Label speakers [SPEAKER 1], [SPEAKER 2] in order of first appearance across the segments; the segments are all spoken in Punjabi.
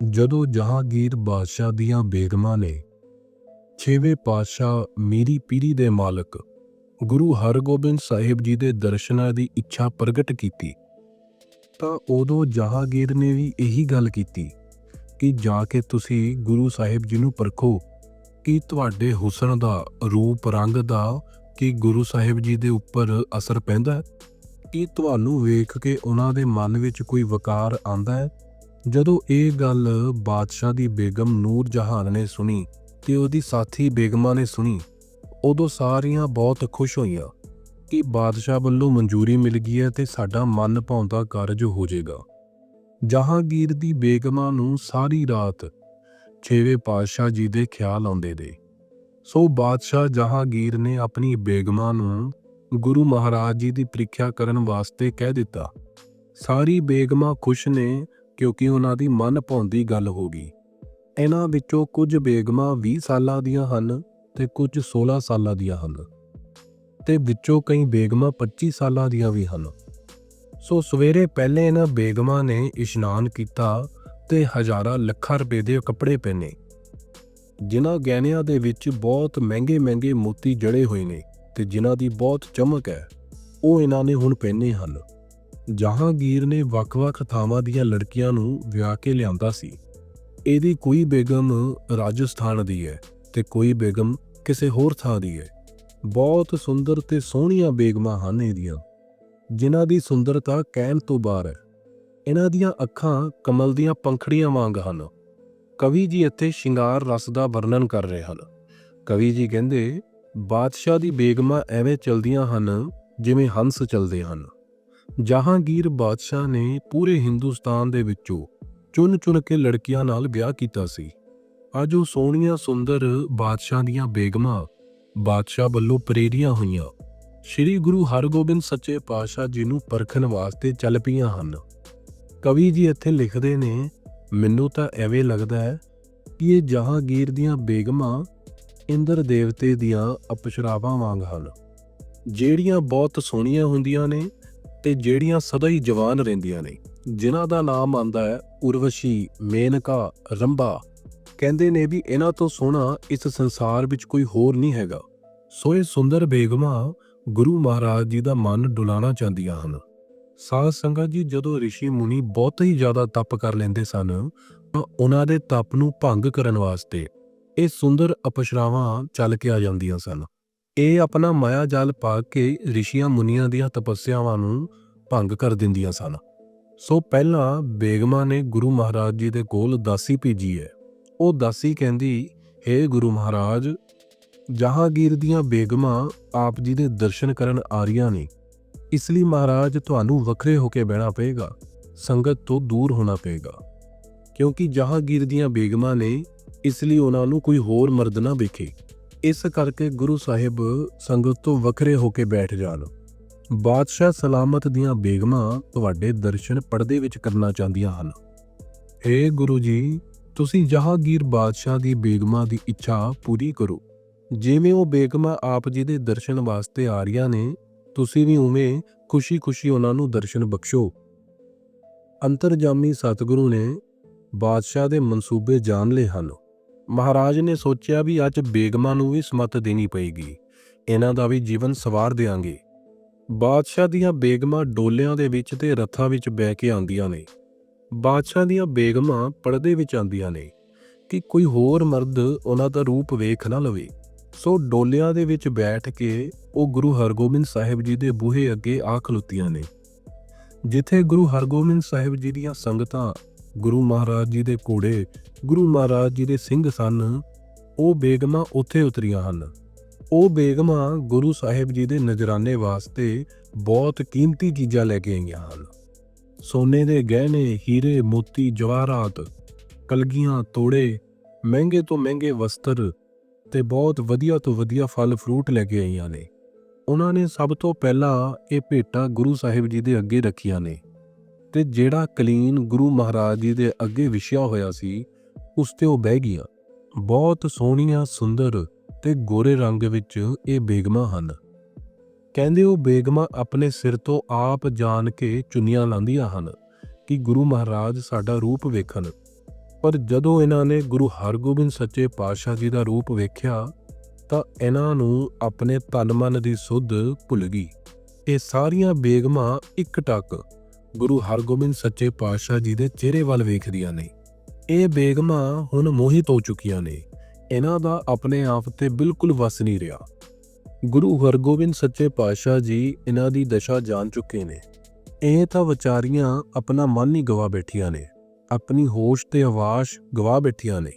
[SPEAKER 1] ਜਦੋਂ ਜਹਾਂਗੀਰ ਬਾਦਸ਼ਾਹ ਦੀਆਂ ਬੇਗਮਾਂ ਨੇ ਛੇਵੇਂ ਪਾਤਸ਼ਾਹ ਮੀਰੀ ਪੀਰੀ ਦੇ ਮਾਲਕ ਗੁਰੂ ਹਰਗੋਬਿੰਦ ਸਾਹਿਬ ਜੀ ਦੇ ਦਰਸ਼ਨਾਂ ਦੀ ਇੱਛਾ ਪ੍ਰਗਟ ਕੀਤੀ, ਤਾਂ ਉਦੋਂ ਜਹਾਂਗੀਰ ਨੇ ਵੀ ਇਹੀ ਗੱਲ ਕੀਤੀ ਕਿ ਜਾ ਕੇ ਤੁਸੀਂ ਗੁਰੂ ਸਾਹਿਬ ਜੀ ਨੂੰ ਪਰਖੋ ਕਿ ਤੁਹਾਡੇ ਹੁਸਨ ਦਾ, ਰੂਪ, ਰੰਗ ਦਾ ਕਿ ਗੁਰੂ ਸਾਹਿਬ ਜੀ ਦੇ ਉੱਪਰ ਅਸਰ ਪੈਂਦਾ ਹੈ? ਕਿ ਤੁਹਾਨੂੰ ਵੇਖ ਕੇ ਉਹਨਾਂ ਦੇ ਮਨ ਵਿੱਚ ਕੋਈ ਵਕਾਰ ਆਂਦਾ ਹੈ? ਜਦੋਂ ਇਹ ਗੱਲ ਬਾਦਸ਼ਾਹ ਦੀ ਬੇਗਮ ਨੂਰ ਜਹਾਨ ਨੇ ਸੁਣੀ ਤੇ ਉਹਦੀ ਸਾਥੀ ਬੇਗਮਾਂ ਨੇ ਸੁਣੀ, ਉਦੋਂ ਸਾਰੀਆਂ ਬਹੁਤ ਖੁਸ਼ ਹੋਈਆਂ ਕਿ ਬਾਦਸ਼ਾਹ ਵੱਲੋਂ ਮਨਜ਼ੂਰੀ ਮਿਲ ਗਈ ਹੈ ਤੇ ਸਾਡਾ ਮਨ ਭਾਉਂਦਾ ਕਾਰਜ ਹੋ ਜਾਏਗਾ। ਜਹਾਂਗੀਰ ਦੀ ਬੇਗਮਾਂ ਨੂੰ ਸਾਰੀ ਰਾਤ ਛੇਵੇਂ ਪਾਤਸ਼ਾਹ ਜੀ ਦੇ ਖਿਆਲ ਆਉਂਦੇ ਦੇ ਸੋ ਬਾਦਸ਼ਾਹ ਜਹਾਂਗੀਰ ਨੇ ਆਪਣੀ ਬੇਗਮਾਂ ਨੂੰ ਗੁਰੂ ਮਹਾਰਾਜ ਜੀ ਦੀ ਪ੍ਰੀਖਿਆ ਕਰਨ ਵਾਸਤੇ ਕਹਿ ਦਿੱਤਾ। ਸਾਰੀ ਬੇਗਮਾਂ ਖੁਸ਼ ਨੇ ਕਿਉਂਕਿ ਉਹਨਾਂ ਦੀ ਮਨ ਭਾਉਂਦੀ ਗੱਲ ਹੋ ਗਈ। ਇਹਨਾਂ ਵਿੱਚੋਂ ਕੁਝ ਬੇਗਮਾਂ 20 ਸਾਲਾਂ ਦੀਆਂ ਹਨ ਤੇ ਕੁਝ 16 ਸਾਲਾਂ ਦੀਆਂ ਹਨ ਤੇ ਵਿੱਚੋਂ ਕਈ ਬੇਗਮਾਂ 25 ਸਾਲਾਂ ਦੀਆਂ ਵੀ ਹਨ। ਸੋ ਸਵੇਰੇ ਪਹਿਲੇ ਇਹਨਾਂ ਬੇਗਮਾਂ ਨੇ ਇਸ਼ਨਾਨ ਕੀਤਾ ਤੇ ਹਜ਼ਾਰਾਂ ਲੱਖਾਂ ਰੁਪਏ ਦੇ ਕੱਪੜੇ ਪਹਿਨੇ। ਜਿਨ੍ਹਾਂ ਗਹਿਣਿਆਂ ਦੇ ਵਿੱਚ ਬਹੁਤ ਮਹਿੰਗੇ-ਮਹਿੰਗੇ ਮੋਤੀ ਜੜੇ ਹੋਏ ਨੇ ਤੇ ਜਿਨ੍ਹਾਂ ਦੀ ਬਹੁਤ ਚਮਕ ਹੈ, ਉਹ ਇਹਨਾਂ ਨੇ ਹੁਣ ਪਹਿਨੇ ਹਨ। ਜਹਾਂਗੀਰ ਨੇ ਵੱਖ-ਵੱਖ ਥਾਵਾਂ ਦੀਆਂ ਲੜਕੀਆਂ ਨੂੰ ਵਿਆਹ ਕੇ ਲਿਆਂਦਾ ਸੀ। ਇਹਦੀ ਕੋਈ ਬੇਗਮ ਰਾਜਸਥਾਨ ਦੀ ਹੈ ਤੇ ਕੋਈ ਬੇਗਮ ਕਿਸੇ ਹੋਰ ਥਾਂ ਦੀ ਹੈ। ਬਹੁਤ ਸੁੰਦਰ ਤੇ ਸੋਹਣੀਆਂ ਬੇਗਮਾਂ ਹਨ ਇਹਦੀਆਂ। ਜਿਨ੍ਹਾਂ ਦੀ ਸੁੰਦਰਤਾ ਕਹਿਣ ਤੋਂ ਬਾਹਰ ਹੈ। ਇਹਨਾਂ ਦੀਆਂ ਅੱਖਾਂ ਕਮਲ ਦੀਆਂ ਪੰਖੜੀਆਂ ਵਾਂਗ ਹਨ। ਕਵੀ ਜੀ ਇੱਥੇ ਸ਼ਿੰਗਾਰ ਰਸ ਦਾ ਵਰਣਨ ਕਰ ਰਹੇ ਹਨ। ਕਵੀ ਜੀ ਕਹਿੰਦੇ, ਬਾਦਸ਼ਾਹ ਦੀ ਬੇਗਮਾਂ ਐਵੇਂ ਚਲਦੀਆਂ ਹਨ ਜਿਵੇਂ ਹੰਸ ਚਲਦੇ ਹਨ। ਜਹਾਂਗੀਰ ਬਾਦਸ਼ਾਹ ਨੇ ਪੂਰੇ ਹਿੰਦੁਸਤਾਨ ਦੇ ਵਿੱਚੋਂ ਚੁਣ-ਚੁਣ ਕੇ ਲੜਕੀਆਂ ਨਾਲ ਵਿਆਹ ਕੀਤਾ ਸੀ। ਅੱਜ ਉਹ ਸੋਹਣੀਆਂ ਸੁੰਦਰ ਬਾਦਸ਼ਾਹ ਦੀਆਂ ਬੇਗਮਾਂ ਬਾਦਸ਼ਾਹ ਵੱਲੋਂ ਪ੍ਰੇਰੀਆਂ ਹੋਈਆਂ ਸ੍ਰੀ ਗੁਰੂ ਹਰਗੋਬਿੰਦ ਸੱਚੇ ਪਾਤਸ਼ਾਹ ਜੀ ਨੂੰ ਪਰਖਣ ਵਾਸਤੇ ਚੱਲ ਪਈਆਂ ਹਨ। ਕਵੀ ਜੀ ਇੱਥੇ ਲਿਖਦੇ ਨੇ, ਮੈਨੂੰ ਤਾਂ ਐਵੇਂ ਲੱਗਦਾ ਹੈ ਕਿ ਇਹ ਜਹਾਂਗੀਰ ਦੀਆਂ ਬੇਗਮਾਂ ਇੰਦਰ ਦੇਵਤੇ ਦੀਆਂ ਅਪਸ਼ਰਾਵਾਂ ਵਾਂਗ ਹਨ, ਜਿਹੜੀਆਂ ਬਹੁਤ ਸੋਹਣੀਆਂ ਹੁੰਦੀਆਂ ਨੇ ਤੇ ਜਿਹੜੀਆਂ ਸਦਾ ਹੀ ਜਵਾਨ ਰਹਿੰਦੀਆਂ ਨੇ, ਜਿਨ੍ਹਾਂ ਦਾ ਨਾਮ ਆਂਦਾ ਹੈ ਉਰਵਸ਼ੀ, ਮੇਨਕਾ ਰੰਭਾ ਕਹਿੰਦੇ ਨੇ ਵੀ ਇਹਨਾਂ ਤੋਂ ਸੋਹਣਾ ਇਸ ਸੰਸਾਰ ਵਿੱਚ ਕੋਈ ਹੋਰ ਨਹੀਂ ਹੈਗਾ। ਸੋ ਇਹ ਸੁੰਦਰ ਬੇਗਮਾਂ ਗੁਰੂ ਮਹਾਰਾਜ ਜੀ ਦਾ ਮਨ ਡੁਲਾਣਾ ਚਾਹੁੰਦੀਆਂ ਹਨ। ਸਾਧ ਸੰਗਤ ਜੀ, ਜਦੋਂ ઋષਿ ਮੁਨੀ ਬਹੁਤ ਹੀ ਜ਼ਿਆਦਾ ਤਪ ਕਰ ਲੈਂਦੇ ਸਨ, ਤਾਂ ਉਹਨਾਂ ਦੇ ਤਪ ਨੂੰ ਭੰਗ ਕਰਨ ਵਾਸਤੇ ਇਹ ਸੁੰਦਰ ਅਪਸ਼ਰਾਵਾਂ ਚੱਲ ਕੇ ਆ ਜਾਂਦੀਆਂ ਸਨ। ਇਹ ਆਪਣਾ ਮਾਇਆ ਜਾਲ ਪਾ ਕੇ ਰਿਸ਼ੀਆਂ ਮੁਨੀਆਂ ਦੀਆਂ ਤਪੱਸਿਆਵਾਂ ਨੂੰ ਭੰਗ ਕਰ ਦਿੰਦੀਆਂ ਸਨ। ਸੋ ਪਹਿਲਾਂ ਬੇਗਮਾਂ ਨੇ ਗੁਰੂ ਮਹਾਰਾਜ ਜੀ ਦੇ ਕੋਲ ਦਾਸੀ ਭੇਜੀ ਹੈ। ਉਹ ਦਾਸੀ ਕਹਿੰਦੀ हे ਗੁਰੂ ਮਹਾਰਾਜ, ਜਹਾਂਗੀਰ ਦੀਆਂ ਬੇਗਮਾਂ ਆਪ ਜੀ ਦੇ ਦਰਸ਼ਨ ਕਰਨ ਆ ਰਹੀਆਂ ਨੇ। ਇਸ ਲਈ ਮਹਾਰਾਜ ਤੁਹਾਨੂੰ ਵੱਖਰੇ ਹੋ ਕੇ ਬਹਿਣਾ ਪਏਗਾ, ਸੰਗਤ ਤੋਂ ਦੂਰ ਹੋਣਾ ਪਏਗਾ। ਕਿਉਂਕਿ ਜਹਾਂਗੀਰ ਦੀਆਂ ਬੇਗਮਾਂ ਨੇ ਇਸ ਲਈ ਉਹਨਾਂ ਨੂੰ ਕੋਈ ਹੋਰ ਮਰਦ ਨਾ ਵੇਖੇ। ਇਸ ਕਰਕੇ ਗੁਰੂ ਸਾਹਿਬ ਸੰਗਤ ਤੋਂ ਵੱਖਰੇ ਹੋ ਕੇ ਬੈਠ ਜਾਣ। ਬਾਦਸ਼ਾਹ ਸਲਾਮਤ ਦੀਆਂ ਬੇਗਮਾਂ ਤੁਹਾਡੇ ਦਰਸ਼ਨ ਪਰਦੇ ਵਿੱਚ ਕਰਨਾ ਚਾਹੁੰਦੀਆਂ ਹਨ। ਏ ਗੁਰੂ ਜੀ, ਤੁਸੀਂ ਜਹਾਂਗੀਰ ਬਾਦਸ਼ਾਹ ਦੀ ਬੇਗਮਾਂ ਦੀ ਇੱਛਾ ਪੂਰੀ ਕਰੋ। ਜਿਵੇਂ ਉਹ ਬੇਗਮਾਂ ਆਪ ਜੀ ਦੇ ਦਰਸ਼ਨ ਵਾਸਤੇ ਆ ਰਹੀਆਂ ਨੇ, ਤੁਸੀਂ ਵੀ ਉਵੇਂ ਖੁਸ਼ੀ-ਖੁਸ਼ੀ ਉਹਨਾਂ ਨੂੰ ਦਰਸ਼ਨ ਬਖਸ਼ੋ। ਅੰਤਰਜਾਮੀ ਸਤਿਗੁਰੂ ਨੇ ਬਾਦਸ਼ਾਹ ਦੇ ਮਨਸੂਬੇ ਜਾਣ ਲਏ ਹਨ। ਮਹਾਰਾਜ ਨੇ ਸੋਚਿਆ ਵੀ ਅੱਜ ਬੇਗਮਾਂ ਨੂੰ ਵੀ ਸਮਤ ਦੇਣੀ ਪਏਗੀ। ਇਹਨਾਂ ਦਾ ਵੀ ਜੀਵਨ ਸਵਾਰ ਦੇਾਂਗੇ ਬਾਦਸ਼ਾਹ ਦੀਆਂ ਬੇਗਮਾਂ ਡੋਲਿਆਂ ਦੇ ਵਿੱਚ ਤੇ ਰੱਥਾਂ ਵਿੱਚ ਬਹਿ ਕੇ ਆਉਂਦੀਆਂ ਨੇ। ਬਾਦਸ਼ਾਹ ਦੀਆਂ ਬੇਗਮਾਂ ਪਰਦੇ ਵਿੱਚ ਆਉਂਦੀਆਂ ਨੇ ਕਿ ਕੋਈ ਹੋਰ ਮਰਦ ਉਹਨਾਂ ਦਾ ਰੂਪ ਵੇਖ ਨਾ ਲਵੇ। ਸੋ ਡੋਲਿਆਂ ਦੇ ਵਿੱਚ ਬੈਠ ਕੇ ਉਹ ਗੁਰੂ ਹਰਗੋਬਿੰਦ ਸਾਹਿਬ ਜੀ ਦੇ ਬੂਹੇ ਅੱਗੇ ਆ ਖਲੋਤੀਆਂ ਨੇ। ਜਿੱਥੇ ਗੁਰੂ ਹਰਗੋਬਿੰਦ ਸਾਹਿਬ ਜੀ ਦੀਆਂ ਸੰਗਤਾਂ ਗੁਰੂ ਮਹਾਰਾਜ ਜੀ ਦੇ ਘੋੜੇ, ਗੁਰੂ ਮਹਾਰਾਜ ਜੀ ਦੇ ਸਿੰਘ ਸਨ, ਉਹ ਬੇਗਮਾਂ ਉੱਥੇ ਉਤਰੀਆਂ ਹਨ। ਉਹ ਬੇਗਮਾਂ ਗੁਰੂ ਸਾਹਿਬ ਜੀ ਦੇ ਨਜ਼ਰਾਨੇ ਵਾਸਤੇ ਬਹੁਤ ਕੀਮਤੀ ਚੀਜ਼ਾਂ ਲੈ ਕੇ ਆਈਆਂ ਹਨ। ਸੋਨੇ ਦੇ ਗਹਿਣੇ, ਹੀਰੇ, ਮੋਤੀ, ਜਵਾਹਰਾਤ, ਕਲਗੀਆਂ, ਤੋੜੇ, ਮਹਿੰਗੇ ਤੋਂ ਮਹਿੰਗੇ ਵਸਤਰ ਤੇ ਬਹੁਤ ਵਧੀਆ ਤੋਂ ਵਧੀਆ ਫਲ ਫਰੂਟ ਲੈ ਕੇ ਆਈਆਂ ਨੇ। ਉਹਨਾਂ ਨੇ ਸਭ ਤੋਂ ਪਹਿਲਾਂ ਇਹ ਭੇਟਾਂ ਗੁਰੂ ਸਾਹਿਬ ਜੀ ਦੇ ਅੱਗੇ ਰੱਖੀਆਂ ਨੇ। ਤੇ ਜਿਹੜਾ ਕਲੀਨ ਗੁਰੂ ਮਹਾਰਾਜ ਜੀ ਦੇ ਅੱਗੇ ਵਿਛਿਆ ਹੋਇਆ ਸੀ, ਉਸ ਤੇ ਉਹ ਬਹਿ ਗਈਆਂ। ਬਹੁਤ ਸੋਹਣੀਆਂ, ਸੁੰਦਰ ਤੇ ਗੋਰੇ ਰੰਗ ਵਿੱਚ ਇਹ ਬੇਗਮਾਂ ਹਨ। ਕਹਿੰਦੇ ਉਹ ਬੇਗਮਾਂ ਆਪਣੇ ਸਿਰ ਤੋਂ ਆਪ ਜਾਣ ਕੇ ਚੁੰਨੀਆਂ ਲਾਉਂਦੀਆਂ ਹਨ ਕਿ ਗੁਰੂ ਮਹਾਰਾਜ ਸਾਡਾ ਰੂਪ ਵੇਖਣ। ਪਰ ਜਦੋਂ ਇਹਨਾਂ ਨੇ ਗੁਰੂ ਹਰਗੋਬਿੰਦ ਸੱਚੇ ਪਾਤਸ਼ਾਹ ਜੀ ਦਾ ਰੂਪ ਵੇਖਿਆ, ਤਾਂ ਇਹਨਾਂ ਨੂੰ ਆਪਣੇ ਤਨ ਮਨ ਦੀ ਸੁੱਧ ਭੁੱਲ ਗਈ। ਇਹ ਸਾਰੀਆਂ ਬੇਗਮਾਂ ਇੱਕ ਟੱਕ ਗੁਰੂ ਹਰਗੋਬਿੰਦ ਸੱਚੇ ਪਾਤਸ਼ਾਹ ਜੀ ਦੇ ਚਿਹਰੇ ਵੱਲ ਵੇਖਦੀਆਂ ਨੇ। ਇਹ ਬੇਗਮਾਂ ਹੁਣ ਮੋਹਿਤ ਹੋ ਚੁੱਕੀਆਂ ਨੇ। ਇਹਨਾਂ ਦਾ ਆਪਣੇ ਆਪ ਤੇ ਬਿਲਕੁਲ ਵਸ ਨਹੀਂ ਰਿਹਾ। ਗੁਰੂ ਹਰਗੋਬਿੰਦ ਸੱਚੇ ਪਾਤਸ਼ਾਹ ਜੀ ਇਹਨਾਂ ਦੀ ਦਸ਼ਾ ਜਾਣ ਚੁੱਕੇ ਨੇ। ਇਹ ਤਾਂ ਵਿਚਾਰੀਆਂ ਆਪਣਾ ਮਨ ਹੀ ਗਵਾ ਬੈਠੀਆਂ ਨੇ। ਆਪਣੀ ਹੋਸ਼ ਤੇ ਆਵਾਜ਼ ਗਵਾ ਬੈਠੀਆਂ ਨੇ।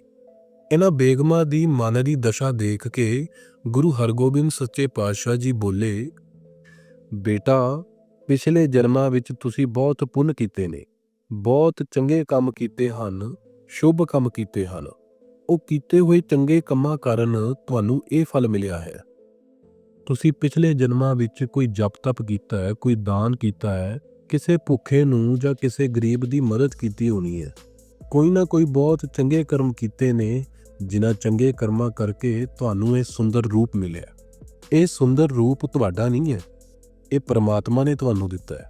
[SPEAKER 1] ਇਹਨਾਂ ਬੇਗਮਾਂ ਦੀ ਮਨ ਦੀ ਦਸ਼ਾ ਦੇਖ ਕੇ ਗੁਰੂ ਹਰਗੋਬਿੰਦ ਸੱਚੇ ਪਾਤਸ਼ਾਹ ਜੀ ਬੋਲੇ, ਬੇਟਾ ਪਿਛਲੇ ਜਨਮਾਂ ਵਿੱਚ ਤੁਸੀਂ ਬਹੁਤ ਪੁੰਨ ਕੀਤੇ ਨੇ। ਬਹੁਤ ਚੰਗੇ ਕੰਮ ਕੀਤੇ ਹਨ, ਸ਼ੁਭ ਕੰਮ ਕੀਤੇ ਹਨ। ਉਹ ਕੀਤੇ ਹੋਏ ਚੰਗੇ ਕੰਮਾਂ ਕਾਰਨ ਤੁਹਾਨੂੰ ਇਹ ਫਲ ਮਿਲਿਆ ਹੈ। ਤੁਸੀਂ ਪਿਛਲੇ ਜਨਮਾਂ ਵਿੱਚ ਕੋਈ ਜਪ ਤਪ ਕੀਤਾ ਹੈ, ਕੋਈ ਦਾਨ ਕੀਤਾ ਹੈ, ਕਿਸੇ ਭੁੱਖੇ ਨੂੰ ਜਾਂ ਕਿਸੇ ਗਰੀਬ ਦੀ ਮਦਦ ਕੀਤੀ ਹੋਣੀ ਹੈ। ਕੋਈ ਨਾ ਕੋਈ ਬਹੁਤ ਚੰਗੇ ਕਰਮ ਕੀਤੇ ਨੇ, ਜਿਨ੍ਹਾਂ ਚੰਗੇ ਕਰਮਾਂ ਕਰਕੇ ਤੁਹਾਨੂੰ ਇਹ ਸੁੰਦਰ ਰੂਪ ਮਿਲਿਆ। ਇਹ ਸੁੰਦਰ ਰੂਪ ਤੁਹਾਡਾ ਨਹੀਂ ਹੈ। ਇਹ ਪਰਮਾਤਮਾ ਨੇ ਤੁਹਾਨੂੰ ਦਿੱਤਾ ਹੈ।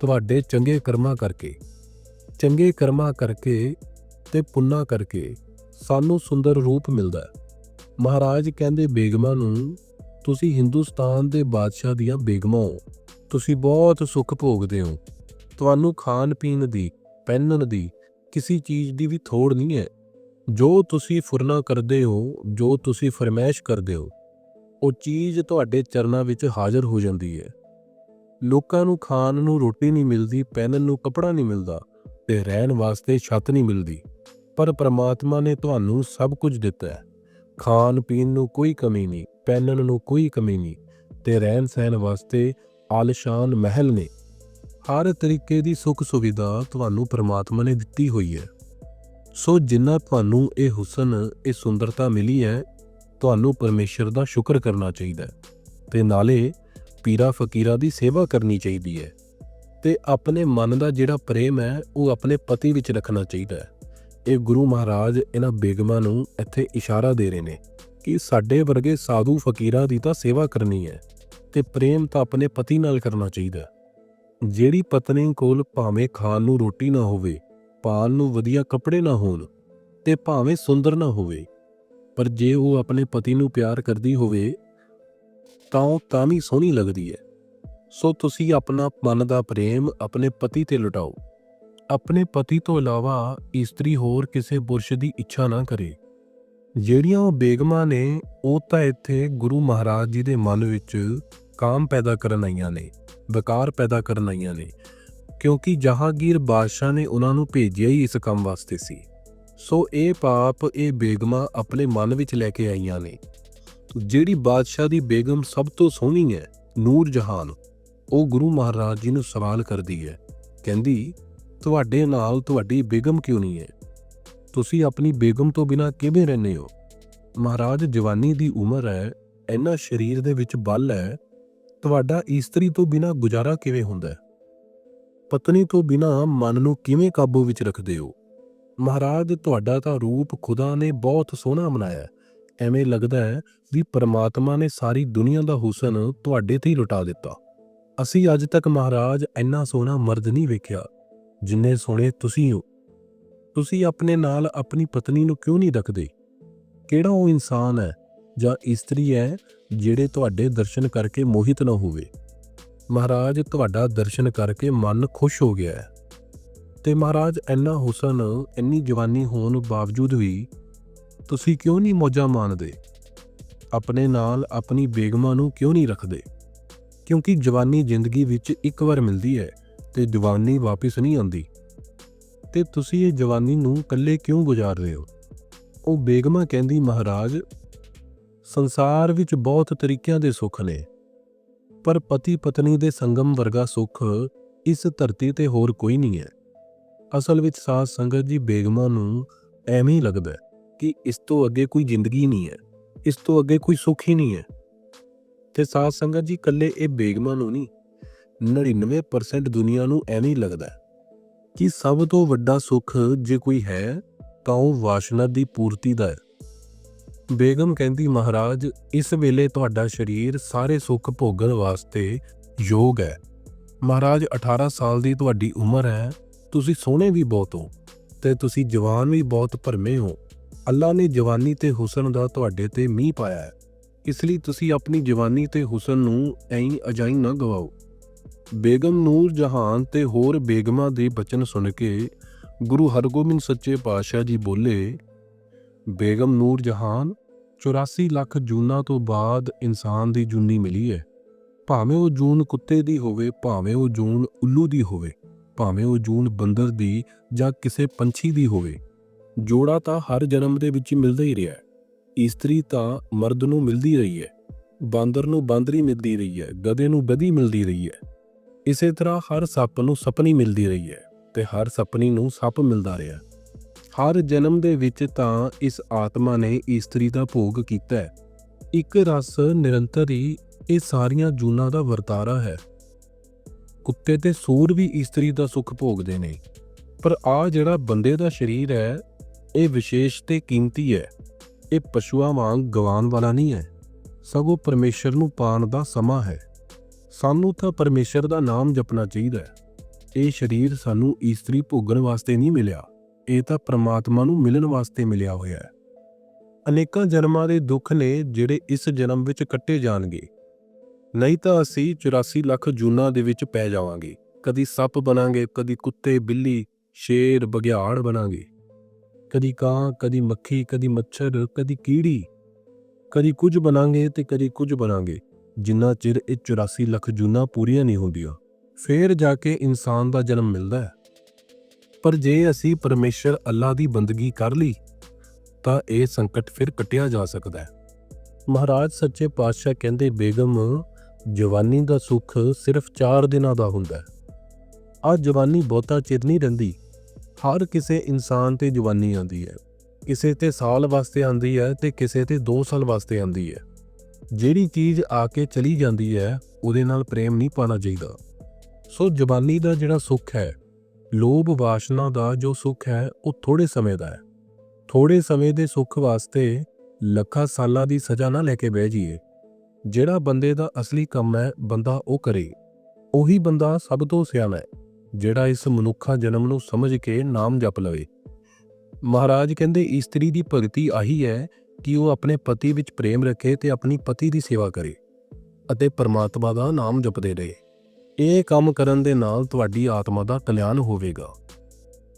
[SPEAKER 1] ਤੁਹਾਡੇ ਚੰਗੇ ਕਰਮਾਂ ਕਰਕੇ, ਚੰਗੇ ਕਰਮਾਂ ਕਰਕੇ ਤੇ ਪੁੰਨਾ ਕਰਕੇ ਸਾਨੂੰ ਸੁੰਦਰ ਰੂਪ ਮਿਲਦਾ ਹੈ। ਮਹਾਰਾਜ ਕਹਿੰਦੇ, ਬੇਗਮਾਂ ਨੂੰ, ਤੁਸੀਂ ਹਿੰਦੁਸਤਾਨ ਦੇ ਬਾਦਸ਼ਾਹ ਦੀਆਂ ਬੇਗਮਾਂ ਹੋ। ਤੁਸੀਂ ਬਹੁਤ ਸੁੱਖ ਭੋਗਦੇ ਹੋ। ਤੁਹਾਨੂੰ ਖਾਣ ਪੀਣ ਦੀ, ਪਹਿਨਣ ਦੀ ਕਿਸੇ ਚੀਜ਼ ਦੀ ਵੀ ਥੋੜ ਨਹੀਂ ਹੈ। ਜੋ ਤੁਸੀਂ ਫੁਰਨਾ ਕਰਦੇ ਹੋ, ਜੋ ਤੁਸੀਂ ਫਰਮਾਇਸ਼ ਕਰਦੇ ਹੋ, ਉਹ ਚੀਜ਼ ਤੁਹਾਡੇ ਚਰਨਾਂ ਵਿੱਚ ਹਾਜ਼ਰ ਹੋ ਜਾਂਦੀ ਹੈ। ਲੋਕਾਂ ਨੂੰ ਖਾਣ ਨੂੰ ਰੋਟੀ ਨਹੀਂ ਮਿਲਦੀ, ਪਹਿਨਣ ਨੂੰ ਕੱਪੜਾ ਨਹੀਂ ਮਿਲਦਾ ਤੇ ਰਹਿਣ ਵਾਸਤੇ ਛੱਤ ਨਹੀਂ ਮਿਲਦੀ। ਪਰ ਪ੍ਰਮਾਤਮਾ ਨੇ ਤੁਹਾਨੂੰ ਸਭ ਕੁਝ ਦਿੱਤਾ ਹੈ। ਖਾਣ ਪੀਣ ਨੂੰ ਕੋਈ ਕਮੀ ਨਹੀਂ, ਪਹਿਨਣ ਨੂੰ ਕੋਈ ਕਮੀ ਨਹੀਂ ਤੇ ਰਹਿਣ ਸਹਿਣ ਵਾਸਤੇ ਆਲੀਸ਼ਾਨ ਮਹਿਲ ਨੇ। ਹਰ ਤਰੀਕੇ ਦੀ ਸੁੱਖ ਸੁਵਿਧਾ ਤੁਹਾਨੂੰ ਪ੍ਰਮਾਤਮਾ ਨੇ ਦਿੱਤੀ ਹੋਈ ਹੈ। ਸੋ ਜਿੰਨਾ ਤੁਹਾਨੂੰ ਇਹ ਹੁਸਨ, ਇਹ ਸੁੰਦਰਤਾ ਮਿਲੀ ਹੈ, ਤੁਹਾਨੂੰ ਪਰਮੇਸ਼ਰ ਦਾ ਸ਼ੁਕਰ ਕਰਨਾ ਚਾਹੀਦਾ ਹੈ ਤੇ ਨਾਲੇ ਪੀਰਾ ਫਕੀਰਾ ਦੀ ਸੇਵਾ ਕਰਨੀ ਚਾਹੀਦੀ ਹੈ ਤੇ ਆਪਣੇ ਮਨ ਦਾ ਜਿਹੜਾ ਪ੍ਰੇਮ ਹੈ, ਉਹ ਆਪਣੇ ਪਤੀ ਵਿੱਚ ਰੱਖਣਾ ਚਾਹੀਦਾ ਹੈ। ਇਹ ਗੁਰੂ ਮਹਾਰਾਜ ਇਹਨਾਂ ਬੇਗਮਾਂ ਨੂੰ ਇੱਥੇ ਇਸ਼ਾਰਾ ਦੇ ਰਹੇ ਨੇ ਕਿ ਸਾਡੇ ਵਰਗੇ ਸਾਧੂ ਫਕੀਰਾਂ ਦੀ ਤਾਂ ਸੇਵਾ ਕਰਨੀ ਹੈ ਤੇ ਪ੍ਰੇਮ ਤਾਂ ਆਪਣੇ ਪਤੀ ਨਾਲ ਕਰਨਾ ਚਾਹੀਦਾ ਜਿਹੜੀ ਪਤਨੀ ਕੋਲ ਭਾਵੇਂ ਖਾਣ ਨੂੰ ਰੋਟੀ ਨਾ ਹੋਵੇ ਪਾਲ ਨੂੰ ਵਧੀਆ ਕੱਪੜੇ ਨਾ ਹੋਣ ਤੇ ਭਾਵੇਂ ਸੁੰਦਰ ਨਾ ਹੋਵੇ, ਪਰ ਜੇ ਉਹ ਆਪਣੇ ਪਤੀ ਨੂੰ ਪਿਆਰ ਕਰਦੀ ਹੋਵੇ ਤਾਂ ਉਹ ਤਾਂ ਵੀ ਸੋਹਣੀ ਲੱਗਦੀ ਹੈ ਸੋ ਤੁਸੀਂ ਆਪਣਾ ਮਨ ਦਾ ਪ੍ਰੇਮ ਆਪਣੇ ਪਤੀ ਤੇ ਲੁਟਾਓ। ਆਪਣੇ ਪਤੀ ਤੋਂ ਇਲਾਵਾ ਇਸਤਰੀ ਹੋਰ ਕਿਸੇ ਪੁਰਸ਼ ਦੀ ਇੱਛਾ ਨਾ ਕਰੇ। ਜਿਹੜੀਆਂ ਉਹ ਬੇਗਮਾਂ ਨੇ, ਉਹ ਤਾਂ ਇੱਥੇ ਗੁਰੂ ਮਹਾਰਾਜ ਜੀ ਦੇ ਮਨ ਵਿੱਚ ਕਾਮ ਪੈਦਾ ਕਰਨ ਆਈਆਂ ਨੇ, ਵਿਕਾਰ ਪੈਦਾ ਕਰਨ ਆਈਆਂ ਨੇ। ਕਿਉਂਕਿ ਜਹਾਂਗੀਰ ਬਾਦਸ਼ਾਹ ਨੇ ਉਹਨਾਂ ਨੂੰ ਭੇਜਿਆ ਹੀ ਇਸ ਕੰਮ ਵਾਸਤੇ ਸੀ। ਸੋ ਇਹ ਪਾਪ ਇਹ ਬੇਗਮਾਂ ਆਪਣੇ ਮਨ ਵਿੱਚ ਲੈ ਕੇ ਆਈਆਂ ਨੇ। ਜਿਹੜੀ ਬਾਦਸ਼ਾਹ ਦੀ ਬੇਗਮ ਸਭ ਤੋਂ ਸੋਹਣੀ ਹੈ, ਨੂਰ ਜਹਾਨ, ਉਹ ਗੁਰੂ ਮਹਾਰਾਜ ਜੀ ਨੂੰ ਸਵਾਲ ਕਰਦੀ ਹੈ, ਕਹਿੰਦੀ, ਤੁਹਾਡੇ ਨਾਲ ਤੁਹਾਡੀ ਬੇਗਮ ਕਿਉਂ ਨਹੀਂ ਹੈ? ਤੁਸੀਂ ਆਪਣੀ ਬੇਗਮ ਤੋਂ ਬਿਨਾ ਕਿਵੇਂ ਰਹਿੰਦੇ ਹੋ? ਮਹਾਰਾਜ ਜਵਾਨੀ ਦੀ ਉਮਰ ਹੈ, ਇੰਨਾ ਸਰੀਰ ਦੇ ਵਿੱਚ ਬਲ ਹੈ, ਤੁਹਾਡਾ ਇਸਤਰੀ ਤੋਂ ਬਿਨਾ ਗੁਜ਼ਾਰਾ ਕਿਵੇਂ ਹੁੰਦਾ ਹੈ? ਪਤਨੀ ਤੋਂ ਬਿਨਾ ਮਨ ਨੂੰ ਕਿਵੇਂ ਕਾਬੂ ਵਿੱਚ ਰੱਖਦੇ ਹੋ? ਮਹਾਰਾਜ, ਤੁਹਾਡਾ ਤਾਂ ਰੂਪ ਖੁਦਾ ਨੇ ਬਹੁਤ ਸੋਹਣਾ ਬਣਾਇਆ ਐਵੇਂ ਲੱਗਦਾ ਹੈ ਵੀ ਪਰਮਾਤਮਾ ਨੇ ਸਾਰੀ ਦੁਨੀਆ ਦਾ ਹੁਸਨ ਤੁਹਾਡੇ ਤੇ ਹੀ ਲੁਟਾ ਦਿੱਤਾ। ਅਸੀਂ ਅੱਜ ਤੱਕ ਮਹਾਰਾਜ ਇੰਨਾ ਸੋਹਣਾ ਮਰਦ ਨਹੀਂ ਵੇਖਿਆ, ਜਿੰਨੇ ਸੋਹਣੇ ਤੁਸੀਂ ਹੋ। ਤੁਸੀਂ ਆਪਣੇ ਨਾਲ ਆਪਣੀ ਪਤਨੀ ਨੂੰ ਕਿਉਂ ਨਹੀਂ ਰੱਖਦੇ? ਕਿਹੜਾ ਉਹ ਇਨਸਾਨ ਹੈ ਜਾਂ ਇਸਤਰੀ ਹੈ ਜਿਹੜੇ ਤੁਹਾਡੇ ਦਰਸ਼ਨ ਕਰਕੇ ਮੋਹਿਤ ਨਾ ਹੋਵੇ? ਮਹਾਰਾਜ, ਤੁਹਾਡਾ ਦਰਸ਼ਨ ਕਰਕੇ ਮਨ ਖੁਸ਼ ਹੋ ਗਿਆ ਹੈ। ਤੇ ਮਹਾਰਾਜ, ਇੰਨਾ ਹੁਸਨ, ਇੰਨੀ ਜਵਾਨੀ ਹੋਣ ਬਾਵਜੂਦ ਵੀ ਤੁਸੀਂ ਕਿਉਂ ਨਹੀਂ ਮੌਜਾਂ ਮਾਣਦੇ? ਆਪਣੇ ਨਾਲ ਆਪਣੀ ਬੇਗਮਾਂ ਨੂੰ ਕਿਉਂ ਨਹੀਂ ਰੱਖਦੇ? ਕਿਉਂਕਿ ਜਵਾਨੀ ਜ਼ਿੰਦਗੀ ਵਿੱਚ ਇੱਕ ਵਾਰ ਮਿਲਦੀ ਹੈ ਤੇ ਜਵਾਨੀ ਵਾਪਸ ਨਹੀਂ ਆਉਂਦੀ। ਤੇ ਤੁਸੀਂ ਇਹ ਜਵਾਨੀ ਨੂੰ ਇਕੱਲੇ ਕਿਉਂ ਗੁਜ਼ਾਰ ਰਹੇ ਹੋ? ਉਹ ਬੇਗਮਾ ਕਹਿੰਦੀ, ਮਹਾਰਾਜ, ਸੰਸਾਰ ਵਿੱਚ ਬਹੁਤ ਤਰੀਕਿਆਂ ਦੇ ਸੁੱਖ ਨੇ, ਪਰ ਪਤੀ ਪਤਨੀ ਦੇ ਸੰਗਮ ਵਰਗਾ ਸੁੱਖ ਇਸ ਧਰਤੀ ਤੇ ਹੋਰ ਕੋਈ ਨਹੀਂ ਹੈ। ਅਸਲ ਵਿੱਚ ਸਾਧ ਸੰਗਤ ਜੀ ਬੇਗਮਾਂ ਨੂੰ ਐਵੇਂ ਹੀ ਲੱਗਦਾ ਕਿ ਇਸ ਤੋਂ ਅੱਗੇ ਕੋਈ ਜ਼ਿੰਦਗੀ ਨਹੀਂ ਹੈ, ਇਸ ਤੋਂ ਅੱਗੇ ਕੋਈ ਸੁੱਖ ਹੀ ਨਹੀਂ ਹੈ। ਤੇ ਸਾਧ ਸੰਗਤ ਜੀ, ਇਕੱਲੇ ਇਹ ਬੇਗਮਾਂ ਨੂੰ ਨਹੀਂ 99% ਦੁਨੀਆ ਨੂੰ ਐਵੇਂ ਹੀ ਲੱਗਦਾ ਹੈ ਕਿ ਸਭ ਤੋਂ ਵੱਡਾ ਸੁੱਖ ਜੇ ਕੋਈ ਹੈ, ਤਾਂ ਉਹ ਵਾਸ਼ਨਾ ਦੀ ਪੂਰਤੀ ਦਾ ਹੈ। ਬੇਗਮ ਕਹਿੰਦੀ, ਮਹਾਰਾਜ, ਇਸ ਵੇਲੇ ਤੁਹਾਡਾ ਸਰੀਰ ਸਾਰੇ ਸੁੱਖ ਭੋਗਣ ਵਾਸਤੇ ਯੋਗ ਹੈ। ਮਹਾਰਾਜ 18 ਸਾਲ ਦੀ ਤੁਹਾਡੀ ਉਮਰ ਹੈ, ਤੁਸੀਂ ਸੋਹਣੇ ਵੀ ਬਹੁਤ ਹੋ ਤੇ ਤੁਸੀਂ ਜਵਾਨ ਵੀ ਬਹੁਤ ਭਰਮੇ ਹੋ। ਅੱਲਾ ਨੇ ਜਵਾਨੀ ਤੇ ਹੁਸਨ ਦਾ ਤੁਹਾਡੇ ਤੇ ਮੀਂਹ ਪਾਇਆ ਹੈ। ਇਸ ਲਈ ਤੁਸੀਂ ਆਪਣੀ ਜਵਾਨੀ ਤੇ ਹੁਸਨ ਨੂੰ ਐਂ ਅਜਾਈ ਨਾ ਗਵਾਓ। ਬੇਗਮ ਨੂਰ ਜਹਾਨ ਤੇ ਹੋਰ ਬੇਗਮਾਂ ਦੇ ਬਚਨ ਸੁਣ ਕੇ ਗੁਰੂ ਹਰਗੋਬਿੰਦ ਸੱਚੇ ਪਾਤਸ਼ਾਹ ਜੀ ਬੋਲੇ, ਬੇਗਮ ਨੂਰ ਜਹਾਨ 84 ਲੱਖ ਜੂਨਾਂ ਤੋਂ ਬਾਅਦ ਇਨਸਾਨ ਦੀ ਜੂਨੀ ਮਿਲੀ ਹੈ। ਭਾਵੇਂ ਉਹ ਜੂਨ ਕੁੱਤੇ ਦੀ ਹੋਵੇ, ਭਾਵੇਂ ਉਹ ਜੂਨ ਉੱਲੂ ਦੀ ਹੋਵੇ, ਭਾਵੇਂ ਉਹ ਜੂਨ ਬੰਦਰ ਦੀ ਜਾਂ ਕਿਸੇ ਪੰਛੀ ਦੀ ਹੋਵੇ। ਜੋੜਾ ਤਾਂ ਹਰ ਜਨਮ ਦੇ ਵਿੱਚ ਮਿਲਦਾ ਹੀ ਰਿਹਾ ਹੈ। ਇਸਤਰੀ ਤਾਂ ਮਰਦ ਨੂੰ ਮਿਲਦੀ ਰਹੀ ਹੈ, ਬਾਂਦਰ ਨੂੰ ਬਾਂਦਰੀ ਮਿਲਦੀ ਰਹੀ ਹੈ, ਗਧੇ ਨੂੰ ਗਧੀ ਮਿਲਦੀ ਰਹੀ ਹੈ। ਇਸੇ ਤਰ੍ਹਾਂ ਹਰ ਸੱਪ ਨੂੰ ਸਪਨੀ ਮਿਲਦੀ ਰਹੀ ਹੈ ਤੇ ਹਰ ਸਪਨੀ ਨੂੰ ਸੱਪ ਮਿਲਦਾ ਰਿਹਾ। ਹਰ ਜਨਮ ਦੇ ਵਿੱਚ ਤਾਂ ਇਸ ਆਤਮਾ ਨੇ ਇਸਤਰੀ ਦਾ ਭੋਗ ਕੀਤਾ ਹੈ। ਇੱਕ ਰਸ ਨਿਰੰਤਰ ਹੀ ਇਹ ਸਾਰੀਆਂ ਜੂਨਾਂ ਦਾ ਵਰਤਾਰਾ ਹੈ। ਕੁੱਤੇ ਤੇ ਸੂਰ ਵੀ ਇਸਤਰੀ ਦਾ ਸੁੱਖ ਭੋਗਦੇ ਨੇ, ਪਰ ਆ ਜਿਹੜਾ ਬੰਦੇ ਦਾ ਸਰੀਰ ਹੈ ਇਹ ਵਿਸ਼ੇਸ਼ ਤੇ ਕੀਮਤੀ ਹੈ। ਇਹ ਪਸ਼ੂਆਂ ਵਾਂਗ ਗਵਾਨ ਵਾਲਾ ਨਹੀਂ ਹੈ। ਸਗੋਂ ਪਰਮੇਸ਼ਰ ਨੂੰ ਪਾਣ ਦਾ ਸਮਾਂ ਹੈ। ਸਾਨੂੰ ਤਾਂ ਪਰਮੇਸ਼ਰ ਦਾ ਨਾਮ ਜਪਣਾ ਚਾਹੀਦਾ ਹੈ। ਇਹ ਸਰੀਰ ਸਾਨੂੰ ਇਸਤਰੀ ਭੋਗਣ ਵਾਸਤੇ ਨਹੀਂ ਮਿਲਿਆ। ਇਹ ਤਾਂ ਪ੍ਰਮਾਤਮਾ ਨੂੰ ਮਿਲਣ ਵਾਸਤੇ ਮਿਲਿਆ ਹੋਇਆ ਹੈ। ਅਨੇਕਾਂ ਜਨਮਾਂ ਦੇ ਦੁੱਖ ਨੇ ਜਿਹੜੇ ਇਸ ਜਨਮ ਵਿੱਚ ਕੱਟੇ ਜਾਣਗੇ। ਨਹੀਂ ਤਾਂ ਅਸੀਂ 84 ਲੱਖ ਜੂਨਾਂ ਦੇ ਵਿੱਚ ਪੈ ਜਾਵਾਂਗੇ। ਕਦੀ ਸੱਪ ਬਣਾਂਗੇ, ਕਦੀ ਕੁੱਤੇ, ਬਿੱਲੀ, ਸ਼ੇਰ, ਬਘਿਆੜ ਬਣਾਂਗੇ। ਕਦੀ ਕਾਂ, ਕਦੀ ਮੱਖੀ, ਕਦੀ ਮੱਛਰ, ਕਦੀ ਕੀੜੀ। ਕਦੀ ਕੁਝ ਬਣਾਂਗੇ ਤੇ ਕਦੀ ਕੁਝ ਬਣਾਂਗੇ। ਜਿੰਨਾ ਚਿਰ ਇਹ 84 ਲੱਖ ਜੂਨਾਂ ਪੂਰੀਆਂ ਨਹੀਂ ਹੁੰਦੀਆਂ, ਫੇਰ ਜਾ ਕੇ ਇਨਸਾਨ ਦਾ ਜਨਮ ਮਿਲਦਾ ਹੈ। ਪਰ ਜੇ ਅਸੀਂ ਪਰਮੇਸ਼ਰ ਅੱਲਾ ਦੀ ਬੰਦਗੀ ਕਰ ਲਈ, ਤਾਂ ਇਹ ਸੰਕਟ ਫਿਰ ਕਟਿਆ ਜਾ ਸਕਦਾ ਹੈ। ਮਹਾਰਾਜ ਸੱਚੇ ਪਾਤਸ਼ਾਹ ਕਹਿੰਦੇ, ਬੇਗਮ, ਜਵਾਨੀ ਦਾ ਸੁੱਖ ਸਿਰਫ 4 ਦਿਨਾਂ ਦਾ ਹੁੰਦਾ ਹੈ। ਆ ਜਵਾਨੀ ਬਹੁਤਾ ਚਿਰ ਨਹੀਂ ਰਹਿੰਦੀ। ਹਰ ਕਿਸੇ ਇਨਸਾਨ ਤੇ ਜਵਾਨੀ ਆਉਂਦੀ ਹੈ। ਕਿਸੇ ਤੇ ਸਾਲ ਵਾਸਤੇ ਆਉਂਦੀ ਹੈ ਤੇ ਕਿਸੇ ਤੇ 2 ਸਾਲ ਵਾਸਤੇ ਆਉਂਦੀ ਹੈ। ਜਿਹੜੀ ਚੀਜ਼ ਆ ਕੇ ਚਲੀ ਜਾਂਦੀ ਹੈ, ਉਹਦੇ ਨਾਲ ਪ੍ਰੇਮ ਨਹੀਂ ਪਾਣਾ ਚਾਹੀਦਾ। ਸੋ ਜਵਾਨੀ ਦਾ ਜਿਹੜਾ ਸੁੱਖ ਹੈ, ਲੋਭ ਵਾਸ਼ਨਾ ਦਾ ਜੋ ਸੁੱਖ ਹੈ, ਉਹ ਥੋੜੇ ਸਮੇਂ ਦਾ ਹੈ। ਥੋੜੇ ਸਮੇਂ ਦੇ ਸੁੱਖ ਵਾਸਤੇ ਲੱਖਾਂ ਸਾਲਾਂ ਦੀ ਸਜ਼ਾ ਨਾ ਲੈ ਕੇ ਬਹਿ ਜਾਈਏ। ਜਿਹੜਾ ਬੰਦੇ ਦਾ ਅਸਲੀ ਕੰਮ ਹੈ, ਬੰਦਾ ਉਹ ਕਰੇ। ਉਹੀ ਬੰਦਾ ਸਭ ਤੋਂ ਸਿਆਣਾ ਹੈ। ਜਿਹੜਾ ਇਸ ਮਨੁੱਖਾ ਜਨਮ ਨੂੰ ਸਮਝ ਕੇ ਨਾਮ ਜਪ ਲਵੇ। ਮਹਾਰਾਜ ਕਹਿੰਦੇ, ਇਸਤਰੀ ਦੀ ਭਗਤੀ ਆਹੀ ਹੈ ਕਿ ਉਹ ਆਪਣੇ ਪਤੀ ਵਿੱਚ ਪ੍ਰੇਮ ਰੱਖੇ ਤੇ ਆਪਣੀ ਪਤੀ ਦੀ ਸੇਵਾ ਕਰੇ ਅਤੇ ਪਰਮਾਤਮਾ ਦਾ ਨਾਮ ਜਪਦੇ ਰਹੇ। ਇਹ ਕੰਮ ਕਰਨ ਦੇ ਨਾਲ ਤੁਹਾਡੀ ਆਤਮਾ ਦਾ ਕਲਿਆਣ ਹੋਵੇਗਾ।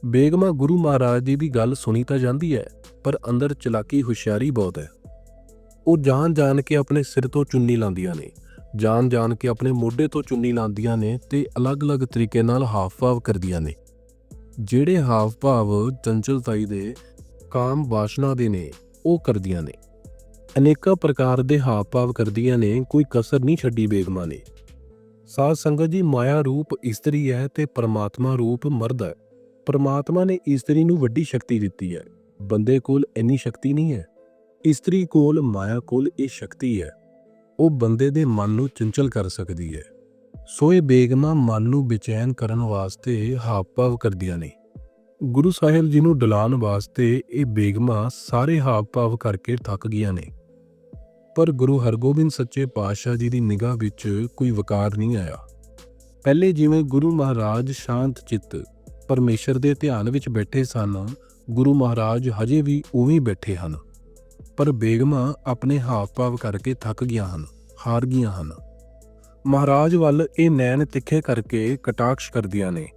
[SPEAKER 1] ਬੇਗਮਾ ਗੁਰੂ ਮਹਾਰਾਜ ਜੀ ਦੀ ਗੱਲ ਸੁਣੀ ਤਾਂ ਜਾਂਦੀ ਹੈ, ਪਰ ਅੰਦਰ ਚਲਾਕੀ ਹੁਸ਼ਿਆਰੀ ਬਹੁਤ ਹੈ। ਉਹ ਜਾਣ ਜਾਣ ਕੇ ਆਪਣੇ ਸਿਰ ਤੋਂ ਚੁੰਨੀ ਲਾਉਂਦੀਆਂ ਨੇ। ਜਾਣ ਜਾਣ ਕੇ ਆਪਣੇ ਮੋਢੇ ਤੋਂ ਚੁੰਨੀ ਲਾਉਂਦੀਆਂ ਨੇ ਤੇ ਅਲੱਗ-ਅਲੱਗ ਤਰੀਕੇ ਨਾਲ ਹਾਵ-ਭਾਵ ਕਰਦੀਆਂ ਨੇ। ਜਿਹੜੇ ਹਾਵ-ਭਾਵ ਚੰਚਲਤਾਈ ਦੇ ਕਾਮ ਵਾਸ਼ਨਾ ਦੇ ਨੇ, ਉਹ ਕਰਦੀਆਂ ਨੇ। ਅਨੇਕਾਂ ਪ੍ਰਕਾਰ ਦੇ ਹਾਵ-ਭਾਵ ਕਰਦੀਆਂ ਨੇ, ਕੋਈ ਕਸਰ ਨਹੀਂ ਛੱਡੀ ਬੇਗਮਾਂ ਨੇ। ਸਾਧ ਸੰਗਤ ਜੀ, ਮਾਇਆ ਰੂਪ ਇਸਤਰੀ ਹੈ ਤੇ ਪਰਮਾਤਮਾ ਰੂਪ ਮਰਦ ਹੈ। ਪਰਮਾਤਮਾ ਨੇ ਇਸਤਰੀ ਨੂੰ ਵੱਡੀ ਸ਼ਕਤੀ ਦਿੱਤੀ ਹੈ। ਬੰਦੇ ਕੋਲ ਇੰਨੀ ਸ਼ਕਤੀ ਨਹੀਂ ਹੈ। ਇਸਤਰੀ ਕੋਲ, ਮਾਇਆ ਕੋਲ ਇਹ ਸ਼ਕਤੀ ਹੈ। ਉਹ ਬੰਦੇ ਦੇ ਮਨ ਨੂੰ ਚੰਚਲ ਕਰ ਸਕਦੀ ਹੈ। ਸੋ ਇਹ ਬੇਗਮਾਂ ਮਨ ਨੂੰ ਬੇਚੈਨ ਕਰਨ ਵਾਸਤੇ ਹਾਵ-ਭਾਵ ਕਰਦੀਆਂ ਨੇ। ਗੁਰੂ ਸਾਹਿਬ ਜੀ ਨੂੰ ਡਲਾਉਣ ਵਾਸਤੇ ਇਹ ਬੇਗਮਾਂ ਸਾਰੇ ਹਾਵ-ਭਾਵ ਕਰਕੇ ਥੱਕ ਗਈਆਂ ਨੇ। ਪਰ ਗੁਰੂ ਹਰਗੋਬਿੰਦ ਸੱਚੇ ਪਾਤਸ਼ਾਹ ਜੀ ਦੀ ਨਿਗਾਹ ਵਿੱਚ ਕੋਈ ਵਕਾਰ ਨਹੀਂ ਆਇਆ। ਪਹਿਲੇ ਜਿਵੇਂ ਗੁਰੂ ਮਹਾਰਾਜ ਸ਼ਾਂਤ ਚਿੱਤ, ਪਰਮੇਸ਼ਰ ਦੇ ਧਿਆਨ ਵਿੱਚ ਬੈਠੇ ਸਨ, ਗੁਰੂ ਮਹਾਰਾਜ ਹਜੇ ਵੀ ਉਵੇਂ ਬੈਠੇ ਹਨ। ਪਰ ਬੇਗਮਾਂ ਆਪਣੇ ਹਾਵ-ਭਾਵ ਕਰਕੇ ਥੱਕ ਗਈਆਂ ਹਨ, ਹਾਰ ਗਈਆਂ ਹਨ। ਮਹਾਰਾਜ ਵੱਲ ਇਹ ਨੈਣ ਤਿੱਖੇ ਕਰਕੇ ਕਟਾਕਸ਼ ਕਰਦੀਆਂ ਨੇ।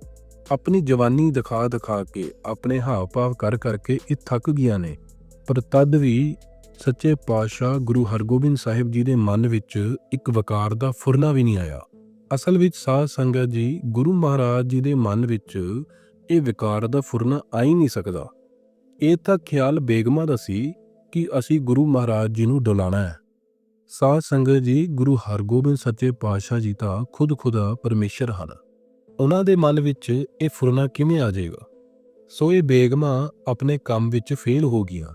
[SPEAKER 1] ਆਪਣੀ ਜਵਾਨੀ ਦਿਖਾ ਦਿਖਾ ਕੇ ਆਪਣੇ ਹਾਵ-ਭਾਵ ਕਰ ਕਰਕੇ ਇਹ ਥੱਕ ਗਈਆਂ ਨੇ। ਪਰ ਤਦ ਵੀ ਸੱਚੇ ਪਾਤਸ਼ਾਹ ਗੁਰੂ ਹਰਗੋਬਿੰਦ ਸਾਹਿਬ ਜੀ ਦੇ ਮਨ ਵਿੱਚ ਇੱਕ ਵਕਾਰ ਦਾ ਫੁਰਨਾ ਵੀ ਨਹੀਂ ਆਇਆ। ਅਸਲ ਵਿੱਚ ਸਾਧ ਸੰਗਤ ਜੀ, ਗੁਰੂ ਮਹਾਰਾਜ ਜੀ ਦੇ ਮਨ ਵਿੱਚ ਇਹ ਵਿਕਾਰ ਦਾ ਫੁਰਨਾ ਆ ਹੀ ਨਹੀਂ ਸਕਦਾ। ਇਹ ਤਾਂ ਖਿਆਲ ਬੇਗਮਾ ਦਾ ਸੀ ਕਿ ਅਸੀਂ ਗੁਰੂ ਮਹਾਰਾਜ ਜੀ ਨੂੰ ਡੁਲਾਣਾ ਹੈ। ਸਾਧ ਸੰਗਤ ਜੀ ਗੁਰੂ ਹਰਗੋਬਿੰਦ ਸੱਚੇ ਪਾਤਸ਼ਾਹ ਜੀ ਤਾਂ ਖੁਦ ਖੁਦਾ ਪਰਮੇਸ਼ਰ ਹਨ। ਉਹਨਾਂ ਦੇ ਮਨ ਵਿੱਚ ਇਹ ਫੁਰਨਾ ਕਿਵੇਂ ਆ ਜਾਏਗਾ? ਸੋ ਇਹ ਬੇਗਮਾਂ ਆਪਣੇ ਕੰਮ ਵਿੱਚ ਫੇਲ ਹੋ ਗਈਆਂ।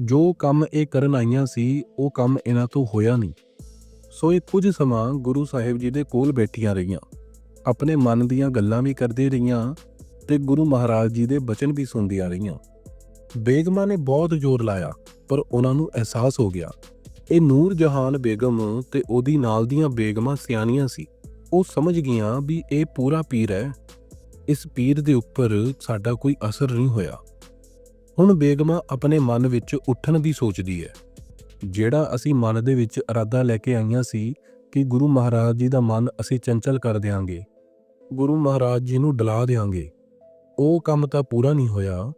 [SPEAKER 1] ਜੋ ਕੰਮ ਇਹ ਕਰਨ ਆਈਆਂ ਸੀ, ਉਹ ਕੰਮ ਇਹਨਾਂ ਤੋਂ ਹੋਇਆ ਨਹੀਂ। ਸੋ ਇਹ ਕੁਝ ਸਮਾਂ ਗੁਰੂ ਸਾਹਿਬ ਜੀ ਦੇ ਕੋਲ ਬੈਠੀਆਂ ਰਹੀਆਂ। ਆਪਣੇ ਮਨ ਦੀਆਂ ਗੱਲਾਂ ਵੀ ਕਰਦੇ ਰਹੀਆਂ ਤੇ ਗੁਰੂ ਮਹਾਰਾਜ ਜੀ ਦੇ ਬਚਨ ਵੀ ਸੁਣਦੀਆਂ ਰਹੀਆਂ। ਬੇਗਮਾਂ ਨੇ ਬਹੁਤ ਜ਼ੋਰ ਲਾਇਆ, ਪਰ ਉਹਨਾਂ ਨੂੰ ਅਹਿਸਾਸ ਹੋ ਗਿਆ। ਇਹ ਨੂਰ ਜਹਾਨ ਬੇਗਮ ਤੇ ਉਹਦੀ ਨਾਲ ਦੀਆਂ ਬੇਗਮਾਂ ਸਿਆਣੀਆਂ ਸੀ। ਉਹ ਸਮਝ ਗਈਆਂ ਵੀ ਇਹ ਪੂਰਾ ਪੀਰ ਹੈ। ਇਸ ਪੀਰ ਦੇ ਉੱਪਰ ਸਾਡਾ ਕੋਈ ਅਸਰ ਨਹੀਂ ਹੋਇਆ। ਹੁਣ ਬੇਗਮਾ ਆਪਣੇ ਮਨ ਵਿੱਚ ਉੱਠਣ ਦੀ ਸੋਚਦੀ ਹੈ। ਜਿਹੜਾ ਅਸੀਂ ਮਨ ਦੇ ਵਿੱਚ ਇਰਾਦਾ ਲੈ ਕੇ ਆਈਆਂ ਸੀ ਕਿ ਗੁਰੂ ਮਹਾਰਾਜ ਜੀ ਦਾ ਮਨ ਅਸੀਂ ਚੰਚਲ ਕਰ ਦਿਆਂਗੇ, ਗੁਰੂ ਮਹਾਰਾਜ ਜੀ ਨੂੰ ਡਲਾ ਦਿਆਂਗੇ, ਉਹ ਕੰਮ ਤਾਂ ਪੂਰਾ ਨਹੀਂ ਹੋਇਆ।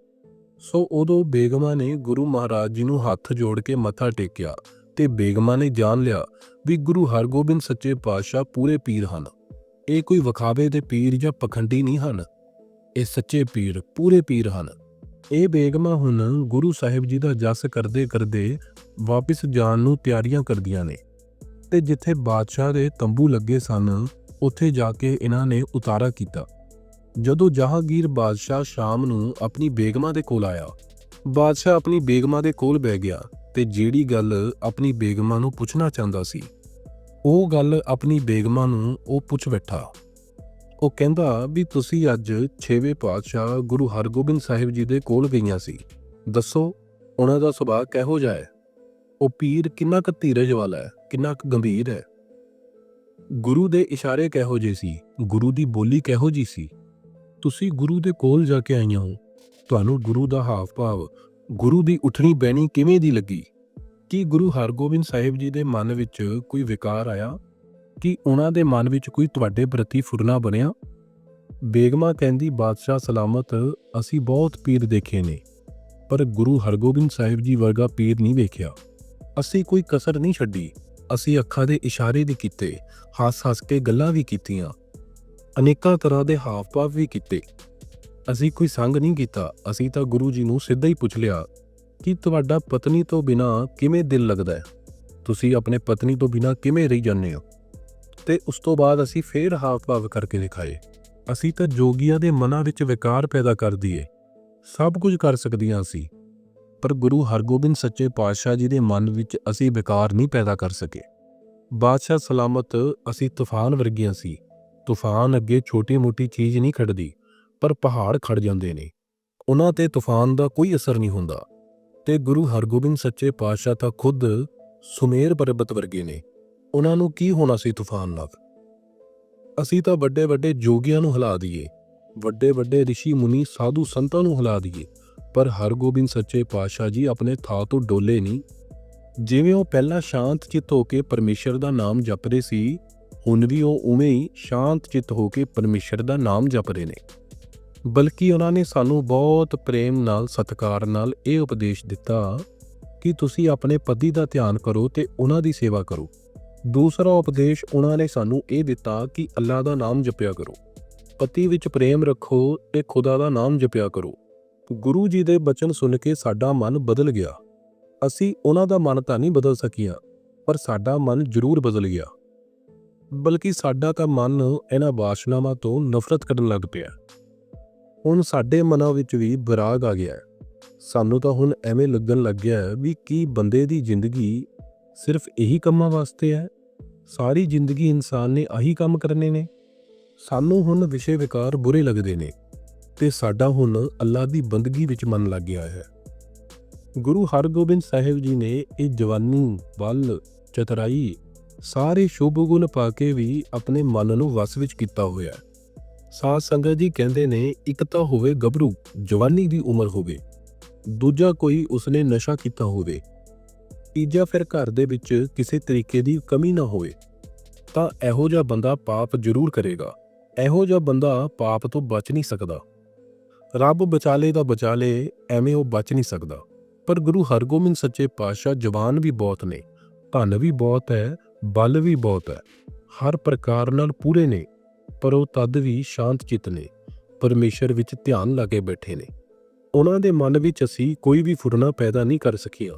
[SPEAKER 1] ਸੋ ਉਦੋਂ ਬੇਗਮਾ ਨੇ ਗੁਰੂ ਮਹਾਰਾਜ ਜੀ ਨੂੰ ਹੱਥ ਜੋੜ ਕੇ ਮੱਥਾ ਟੇਕਿਆ ਤੇ ਬੇਗਮਾ ਨੇ ਜਾਣ ਲਿਆ ਵੀ ਗੁਰੂ ਹਰਗੋਬਿੰਦ ਸੱਚੇ ਪਾਤਸ਼ਾਹ ਪੂਰੇ ਪੀਰ ਹਨ। ਇਹ ਕੋਈ ਵਿਖਾਵੇ ਦੇ ਪੀਰ ਜਾਂ ਪਖੰਡੀ ਨਹੀਂ ਹਨ। ਇਹ ਸੱਚੇ ਪੀਰ, ਪੂਰੇ ਪੀਰ ਹਨ। ਇਹ ਬੇਗਮਾ ਹੁਣ ਗੁਰੂ ਸਾਹਿਬ ਜੀ ਦਾ ਜਸ ਕਰਦੇ ਕਰਦੇ ਵਾਪਿਸ ਜਾਣ ਨੂੰ ਤਿਆਰੀਆਂ ਕਰਦੀਆਂ ਨੇ ਤੇ ਜਿੱਥੇ ਬਾਦਸ਼ਾਹ ਦੇ ਤੰਬੂ ਲੱਗੇ ਸਨ, ਉੱਥੇ ਜਾ ਕੇ ਇਹਨਾਂ ਨੇ ਉਤਾਰਾ ਕੀਤਾ। ਜਦੋਂ ਜਹਾਂਗੀਰ ਬਾਦਸ਼ਾਹ ਸ਼ਾਮ ਨੂੰ ਆਪਣੀ ਬੇਗਮਾਂ ਦੇ ਕੋਲ ਆਇਆ, ਬਾਦਸ਼ਾਹ ਆਪਣੀ ਬੇਗਮਾਂ ਦੇ ਕੋਲ ਬਹਿ ਗਿਆ ਤੇ ਜਿਹੜੀ ਗੱਲ ਆਪਣੀ ਬੇਗਮਾਂ ਨੂੰ ਪੁੱਛਣਾ ਚਾਹੁੰਦਾ ਸੀ, ਉਹ ਗੱਲ ਆਪਣੀ ਬੇਗਮਾਂ ਨੂੰ ਉਹ ਪੁੱਛ ਬੈਠਾ। ਉਹ ਕਹਿੰਦਾ ਵੀ ਤੁਸੀਂ ਅੱਜ 6ਵੇਂ ਪਾਤਸ਼ਾਹ ਗੁਰੂ ਹਰਗੋਬਿੰਦ ਸਾਹਿਬ ਜੀ ਦੇ ਕੋਲ ਗਈਆਂ ਸੀ। ਦੱਸੋ, ਉਹਨਾਂ ਦਾ ਸੁਭਾਅ ਕਿਹੋ ਜਿਹਾ ਹੈ? ਉਹ ਪੀਰ ਕਿੰਨਾ ਕੁ ਧੀਰਜ ਵਾਲਾ ਹੈ, ਕਿੰਨਾ ਕੁ ਗੰਭੀਰ ਹੈ? ਗੁਰੂ ਦੇ ਇਸ਼ਾਰੇ ਕਿਹੋ ਜਿਹੇ ਸੀ? ਗੁਰੂ ਦੀ ਬੋਲੀ ਕਿਹੋ ਜੀ ਸੀ? ਤੁਸੀਂ ਗੁਰੂ ਦੇ ਕੋਲ ਜਾ ਕੇ ਆਈਆਂ ਹੋ। ਤੁਹਾਨੂੰ ਗੁਰੂ ਦਾ ਹਾਵ ਭਾਵ ਗੁਰੂ ਦੀ ਉਠਣੀ ਬਹਿਣੀ ਕਿਵੇਂ ਦੀ ਲੱਗੀ? ਕੀ ਗੁਰੂ ਹਰਗੋਬਿੰਦ ਸਾਹਿਬ ਜੀ ਦੇ ਮਨ ਵਿੱਚ ਕੋਈ ਵਿਕਾਰ ਆਇਆ? ਕਿ ਉਹਨਾਂ ਦੇ ਮਨ ਵਿੱਚ ਕੋਈ ਤੁਹਾਡੇ ਪ੍ਰਤੀ ਫੁਰਨਾ ਬਣਿਆ? ਬੇਗਮਾ ਕਹਿੰਦੀ, ਬਾਦਸ਼ਾਹ ਸਲਾਮਤ, ਅਸੀਂ ਬਹੁਤ ਪੀਰ ਦੇਖੇ ਨੇ, ਪਰ ਗੁਰੂ ਹਰਗੋਬਿੰਦ ਸਾਹਿਬ ਜੀ ਵਰਗਾ ਪੀਰ ਨਹੀਂ ਵੇਖਿਆ। ਅਸੀਂ ਕੋਈ ਕਸਰ ਨਹੀਂ ਛੱਡੀ, ਅਸੀਂ ਅੱਖਾਂ ਦੇ ਇਸ਼ਾਰੇ ਵੀ ਕੀਤੇ, ਹੱਸ-ਹੱਸ ਕੇ ਗੱਲਾਂ ਵੀ ਕੀਤੀਆਂ ਅਨੇਕਾਂ ਤਰ੍ਹਾਂ ਦੇ ਹਾਵ-ਭਾਵ ਵੀ ਕੀਤੇ। ਅਸੀਂ ਕੋਈ ਸੰਗ ਨਹੀਂ ਕੀਤਾ। ਅਸੀਂ ਤਾਂ ਗੁਰੂ ਜੀ ਨੂੰ ਸਿੱਧਾ ਹੀ ਪੁੱਛ ਲਿਆ ਕਿ ਤੁਹਾਡਾ ਪਤਨੀ ਤੋਂ ਬਿਨਾ ਕਿਵੇਂ ਦਿਲ ਲੱਗਦਾ ਹੈ? ਤੁਸੀਂ ਆਪਣੇ ਪਤਨੀ ਤੋਂ ਬਿਨਾ ਕਿਵੇਂ ਰਹੀ ਜਾਂਦੇ ਹੋ? ਤੇ ਉਸ ਤੋਂ ਬਾਅਦ ਅਸੀਂ ਫੇਰ ਹਾਵ-ਭਾਵ ਕਰਕੇ ਦਿਖਾਏ। ਅਸੀਂ ਤਾਂ ਜੋਗੀਆਂ ਦੇ ਮਨਾਂ ਵਿੱਚ ਵਿਕਾਰ ਪੈਦਾ ਕਰ ਦਈਏ। ਸਭ ਕੁਝ ਕਰ ਸਕਦੀਆਂ ਅਸੀਂ ਪਰ ਗੁਰੂ ਹਰਗੋਬਿੰਦ ਸੱਚੇ ਪਾਤਸ਼ਾਹ ਜੀ ਦੇ ਮਨ ਵਿੱਚ ਅਸੀਂ ਵਿਕਾਰ ਨਹੀਂ ਪੈਦਾ ਕਰ ਸਕੇ। ਬਾਦਸ਼ਾਹ ਸਲਾਮਤ ਅਸੀਂ ਤੂਫਾਨ ਵਰਗੀਆਂ ਸੀ। ਤੂਫਾਨ ਅੱਗੇ ਛੋਟੀ-ਮੋਟੀ ਚੀਜ਼ ਨਹੀਂ ਖੜਦੀ, ਪਰ ਪਹਾੜ ਖੜ ਜਾਂਦੇ ਨੇ। ਉਹਨਾਂ ਤੇ ਤੂਫਾਨ ਦਾ ਕੋਈ ਅਸਰ ਨਹੀਂ ਹੁੰਦਾ। ਤੇ ਗੁਰੂ ਹਰਗੋਬਿੰਦ ਸੱਚੇ ਪਾਤਸ਼ਾਹ ਤਾਂ ਖੁਦ ਸੁਮੇਰ ਪਰਬਤ ਵਰਗੇ ਨੇ। ਉਹਨਾਂ ਨੂੰ ਕੀ ਹੋਣਾ ਸੀ ਤੂਫਾਨ ਨਾਲ? ਅਸੀਂ ਤਾਂ ਵੱਡੇ ਵੱਡੇ ਜੋਗੀਆਂ ਨੂੰ ਹਿਲਾ ਦਈਏ। ਵੱਡੇ ਵੱਡੇ ઋષਿ ਮੁਨੀ ਸਾਧੂ ਸੰਤਾਂ ਨੂੰ ਹਿਲਾ ਦਈਏ। ਪਰ ਹਰਗੋਬਿੰਦ ਸੱਚੇ ਪਾਤਸ਼ਾਹ ਜੀ ਆਪਣੇ ਥਾਂ ਤੋਂ ਡੋਲੇ ਨਹੀਂ। ਜਿਵੇਂ ਉਹ ਪਹਿਲਾਂ ਸ਼ਾਂਤ ਚਿੱਤ ਹੋ ਕੇ ਪਰਮੇਸ਼ਰ ਦਾ ਨਾਮ ਜਪਦੇ ਸੀ ਹੁਣ ਵੀ ਉਹ ਉਵੇਂ ਹੀ ਸ਼ਾਂਤ ਚਿੱਤ ਹੋ ਕੇ ਪਰਮੇਸ਼ਰ ਦਾ ਨਾਮ ਜਪ ਰਹੇ ਨੇ। ਬਲਕਿ ਉਹਨਾਂ ਨੇ ਸਾਨੂੰ ਬਹੁਤ ਪ੍ਰੇਮ ਨਾਲ, ਸਤਿਕਾਰ ਨਾਲ ਇਹ ਉਪਦੇਸ਼ ਦਿੱਤਾ ਕਿ ਤੁਸੀਂ ਆਪਣੇ ਪਤੀ ਦਾ ਧਿਆਨ ਕਰੋ ਤੇ ਉਹਨਾਂ ਦੀ ਸੇਵਾ ਕਰੋ। ਦੂਸਰਾ ਉਪਦੇਸ਼ ਉਹਨਾਂ ਨੇ ਸਾਨੂੰ ਇਹ ਦਿੱਤਾ ਕਿ ਅੱਲਾ ਦਾ ਨਾਮ ਜਪਿਆ ਕਰੋ। ਪਤੀ ਵਿੱਚ ਪ੍ਰੇਮ ਰੱਖੋ ਤੇ ਖੁਦਾ ਦਾ ਨਾਮ ਜਪਿਆ ਕਰੋ। ਗੁਰੂ ਜੀ ਦੇ ਬਚਨ ਸੁਣ ਕੇ ਸਾਡਾ ਮਨ ਬਦਲ ਗਿਆ। ਅਸੀਂ ਉਹਨਾਂ ਦਾ ਮਨ ਤਾਂ ਨਹੀਂ ਬਦਲ ਸਕੀਆਂ, ਪਰ ਸਾਡਾ ਮਨ ਜ਼ਰੂਰ ਬਦਲ ਗਿਆ। ਬਲਕਿ ਸਾਡਾ ਤਾਂ ਮਨ ਇਹਨਾਂ ਵਾਸਨਾਵਾਂ ਤੋਂ ਨਫ਼ਰਤ ਕਰਨ ਲੱਗ ਪਿਆ। ਹੁਣ ਸਾਡੇ ਮਨਾਂ ਵਿੱਚ ਵੀ ਵਿਰਾਗ ਆ ਗਿਆ ਸਾਨੂੰ ਤਾਂ ਹੁਣ ਐਵੇਂ ਲੱਗਣ ਲੱਗ ਗਿਆ ਵੀ ਕੀ ਬੰਦੇ ਦੀ ਜ਼ਿੰਦਗੀ ਸਿਰਫ ਇਹੀ ਕੰਮਾਂ ਵਾਸਤੇ ਹੈ? ਸਾਰੀ ਜ਼ਿੰਦਗੀ ਇਨਸਾਨ ਨੇ ਆਹੀ ਕੰਮ ਕਰਨੇ ਨੇ? ਸਾਨੂੰ ਹੁਣ ਵਿਸ਼ੇ ਵਿਕਾਰ ਬੁਰੇ ਲੱਗਦੇ ਨੇ ਤੇ ਸਾਡਾ ਹੁਣ ਅੱਲਾ ਦੀ ਬੰਦਗੀ ਵਿੱਚ ਮਨ ਲੱਗ ਗਿਆ ਹੈ। ਗੁਰੂ ਹਰਗੋਬਿੰਦ ਸਾਹਿਬ ਜੀ ਨੇ ਇਹ ਜਵਾਨੀ ਬਲ ਚਤਰਾਈ ਸਾਰੇ ਸ਼ੁਭ ਗੁਣ ਪਾ ਕੇ ਵੀ ਆਪਣੇ ਮਨ ਨੂੰ ਵਸ ਵਿੱਚ ਕੀਤਾ ਹੋਇਆ ਹੈ। ਸਾਧ ਸੰਗਤ ਜੀ ਕਹਿੰਦੇ ਨੇ, ਇੱਕ ਤਾਂ ਹੋਵੇ ਗੱਭਰੂ, ਜਵਾਨੀ ਦੀ ਉਮਰ ਹੋਵੇ। ਦੂਜਾ ਕੋਈ ਉਸਨੇ ਨਸ਼ਾ ਕੀਤਾ ਹੋਵੇ। ਤੀਜਾ ਫਿਰ ਘਰ ਦੇ ਵਿੱਚ ਕਿਸੇ ਤਰੀਕੇ ਦੀ ਕਮੀ ਨਾ ਹੋਵੇ। ਤਾਂ ਇਹੋ ਜਿਹਾ ਬੰਦਾ ਪਾਪ ਜ਼ਰੂਰ ਕਰੇਗਾ। ਇਹੋ ਜਿਹਾ ਬੰਦਾ ਪਾਪ ਤੋਂ ਬਚ ਨਹੀਂ ਸਕਦਾ। ਰੱਬ ਬਚਾਲੇ ਦਾ ਬਚਾਲੇ ਐਵੇਂ ਉਹ ਬਚ ਨਹੀਂ ਸਕਦਾ। ਪਰ ਗੁਰੂ ਹਰਗੋਬਿੰਦ ਸੱਚੇ ਪਾਤਸ਼ਾਹ ਜਵਾਨ ਵੀ ਬਹੁਤ ਨੇ। ਧਨ ਵੀ ਬਹੁਤ ਹੈ ਬਲ ਵੀ ਬਹੁਤ ਹੈ। ਹਰ ਪ੍ਰਕਾਰ ਨਾਲ ਪੂਰੇ ਨੇ, ਪਰ ਉਹ ਤਦ ਵੀ ਸ਼ਾਂਤ ਚਿੱਤ ਨੇ, ਪਰਮੇਸ਼ਰ ਵਿੱਚ ਧਿਆਨ ਲਾ ਕੇ ਬੈਠੇ ਨੇ। ਉਹਨਾਂ ਦੇ ਮਨ ਵਿੱਚ ਅਸੀਂ ਕੋਈ ਵੀ ਫੁਰਨਾ ਪੈਦਾ ਨਹੀਂ ਕਰ ਸਕੀਆਂ।